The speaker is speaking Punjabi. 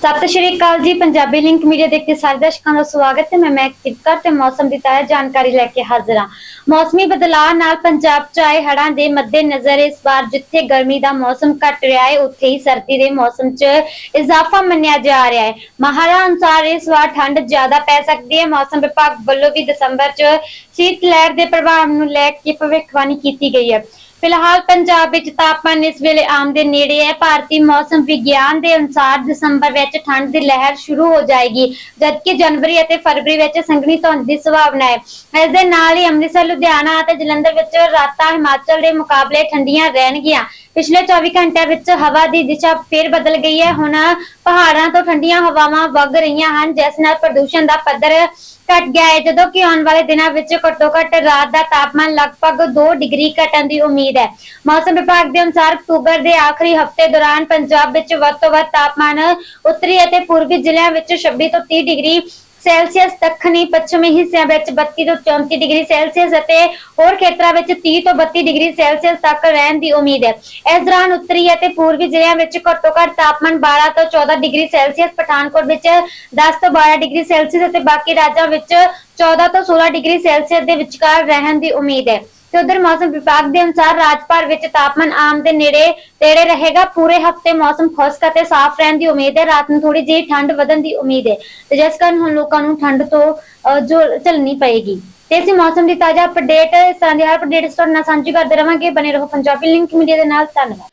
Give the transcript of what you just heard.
ਸਤਿ ਸ਼੍ਰੀ ਅਕਾਲ ਜੀ, ਪੰਜਾਬੀ ਲਿੰਕ ਮੀਡੀਆ ਦੇਖ ਕੇ ਸਾਰੇ ਦਰਸ਼ਕਾਂ ਦਾ ਸਵਾਗਤ ਹੈ। ਮੈਂ ਮੈਂ ਕਿਪਕਰ ਤੇ ਮੌਸਮ ਦੀ ਤਾਜ਼ਾ ਜਾਣਕਾਰੀ ਲੈ ਕੇ ਹਾਜ਼ਰ ਹਾਂ। ਮੌਸਮੀ ਬਦਲਾਅ ਨਾਲ ਪੰਜਾਬ 'ਚ ਆਏ ਹੜ੍ਹਾਂ ਦੇ ਮੱਦੇਨਜ਼ਰ ਇਸ ਵਾਰ ਜਿੱਥੇ ਗਰਮੀ ਦਾ ਮੌਸਮ ਘਟ ਰਿਹਾ ਹੈ, ਉੱਥੇ ਹੀ ਸਰਦੀ ਦੇ ਮੌਸਮ 'ਚ ਇਜ਼ਾਫਾ ਮੰਨਿਆ ਜਾ ਰਿਹਾ ਹੈ। ਮਾਹਰਾਂ ਅਨੁਸਾਰ ਇਸ ਵਾਰ ਠੰਡ ਜ਼ਿਆਦਾ ਪੈ ਸਕਦੀ ਹੈ। ਮੌਸਮ ਵਿਭਾਗ ਵੱਲੋਂ ਵੀ ਦਸੰਬਰ 'ਚ ਸੀਤ ਲਹਿਰ ਦੇ ਪ੍ਰਭਾਵ ਨੂੰ ਲੈ ਕੇ ਭਵਿੱਖਬਾਣੀ ਕੀਤੀ ਗਈ ਹੈ। ਫਿਲਹਾਲ ਪੰਜਾਬ ਵਿੱਚ ਤਾਪਮਾਨ ਇਸ ਵੇਲੇ ਆਮ ਦੇ ਨੇੜੇ ਹੈ। ਭਾਰਤੀ ਮੌਸਮ ਵਿਗਿਆਨ ਦੇ ਅਨੁਸਾਰ ਦਸੰਬਰ ਵਿੱਚ ਠੰਡ ਦੀ ਲਹਿਰ ਸ਼ੁਰੂ ਹੋ ਜਾਏਗੀ, ਜਦਕਿ ਜਨਵਰੀ ਅਤੇ ਫਰਵਰੀ ਵਿੱਚ ਸੰਘਣੀ ਧੁੰਦ ਦੀ ਸੰਭਾਵਨਾ ਹੈ। ਇਸ ਦੇ ਨਾਲ ਹੀ ਅੰਮ੍ਰਿਤਸਰ, ਲੁਧਿਆਣਾ ਅਤੇ ਜਲੰਧਰ ਵਿੱਚ ਰਾਤਾਂ ਹਿਮਾਚਲ ਦੇ ਮੁਕਾਬਲੇ ਠੰਡੀਆਂ ਰਹਿਣਗੀਆਂ। ਪਿਛਲੇ 24 ਘੰਟਿਆਂ ਵਿੱਚ ਹਵਾ ਦੀ ਦਿਸ਼ਾ ਫੇਰ ਬਦਲ ਗਈ ਹੈ। ਹੁਣ ਪਹਾੜਾਂ ਤੋਂ ਠੰਡੀਆਂ ਹਵਾਵਾਂ ਵਗ ਰਹੀਆਂ ਹਨ, ਜਿਸ ਨਾਲ ਪ੍ਰਦੂਸ਼ਣ ਦਾ ਪੱਧਰ ਘਟ ਗਿਆ ਹੈ। ਜਦੋਂ ਕਿ ਆਉਣ ਵਾਲੇ ਦਿਨਾਂ ਵਿੱਚ ਘੱਟੋ ਘੱਟ ਰਾਤ ਦਾ ਤਾਪਮਾਨ ਲਗਭਗ 2 ਡਿਗਰੀ ਘਟਣ ਦੀ ਉਮੀਦ ਹੈ। ਮੌਸਮ ਵਿਭਾਗ ਦੇ ਅਨੁਸਾਰ ਅਕਤੂਬਰ ਦੇ ਆਖਰੀ ਹਫ਼ਤੇ ਦੌਰਾਨ ਪੰਜਾਬ ਵਿੱਚ ਵੱਧ ਤੋਂ ਵੱਧ ਤਾਪਮਾਨ ਉੱਤਰੀ ਅਤੇ ਪੂਰਬੀ ਜ਼ਿਲ੍ਹਿਆਂ ਵਿੱਚ 26 ਤੋਂ 30 ਡਿਗਰੀ ਸੈਲਸੀਅਸ ਦੱਖਣੀ ਪੱਛਮੀ ਹਿੱਸਿਆਂ ਵਿੱਚ 32 ਤੋਂ 34 ਡਿਗਰੀ ਸੈਲਸੀਅਸ ਅਤੇ ਹੋਰ ਖੇਤਰਾਂ ਵਿੱਚ 30 ਤੋਂ 32 ਡਿਗਰੀ ਸੈਲਸੀਅਸ ਤੱਕ ਰਹਿਣ ਦੀ ਉਮੀਦ ਹੈ। ਇਸ ਦੌਰਾਨ ਉੱਤਰੀ ਅਤੇ ਪੂਰਬੀ ਜ਼ਿਲ੍ਹਿਆਂ ਵਿੱਚ ਘੱਟੋ ਘੱਟ ਤਾਪਮਾਨ 12 ਤੋਂ 14 ਡਿਗਰੀ ਸੈਲਸੀਅਸ, ਪਠਾਨਕੋਟ ਵਿੱਚ 10 ਤੋਂ 12 ਡਿਗਰੀ ਸੈਲਸੀਅਸ ਅਤੇ ਬਾਕੀ ਰਾਜਾਂ ਵਿੱਚ 14 ਤੋਂ 16 ਡਿਗਰੀ ਸੈਲਸੀਅਸ ਦੇ ਵਿਚਕਾਰ ਰਹਿਣ ਦੀ ਉਮੀਦ ਹੈ। ਤੇ ਉਧਰ ਮੌਸਮ ਵਿਭਾਗ ਦੇ ਅਨੁਸਾਰ ਰਾਜ ਭਰ ਵਿੱਚ ਤਾਪਮਾਨ ਆਮ ਦੇ ਨੇੜੇ, ਤੇੜੇ ਰਹੇਗਾ। ਪੂਰੇ ਹਫ਼ਤੇ ਮੌਸਮ ਖੁਸ਼ਕ ਅਤੇ ਸਾਫ਼ ਰਹਿਣ ਦੀ ਉਮੀਦ ਹੈ। ਰਾਤ ਨੂੰ ਥੋੜੀ ਜਿਹੀ ਠੰਡ ਵਧਣ ਦੀ ਉਮੀਦ ਹੈ ਤੇ ਜਿਸ ਕਾਰਨ ਹੁਣ ਲੋਕਾਂ ਨੂੰ ਠੰਡ ਤੋਂ ਜੋ ਝੱਲਣੀ ਪਏਗੀ। ਤੇ ਅਸੀਂ ਮੌਸਮ ਦੀ ਤਾਜ਼ਾ ਅਪਡੇਟ ਇਸ ਤਰ੍ਹਾਂ ਦੀ ਹਰ ਅਪਡੇਟ ਤੁਹਾਡੇ ਨਾਲ ਸਾਂਝੀ ਕਰਦੇ ਰਵਾਂਗੇ। ਬਨੇ ਰਹੋ ਪੰਜਾਬੀ ਲਿੰਕ ਮੀਡੀਆ ਦੇ ਨਾਲ। ਧੰਨਵਾਦ।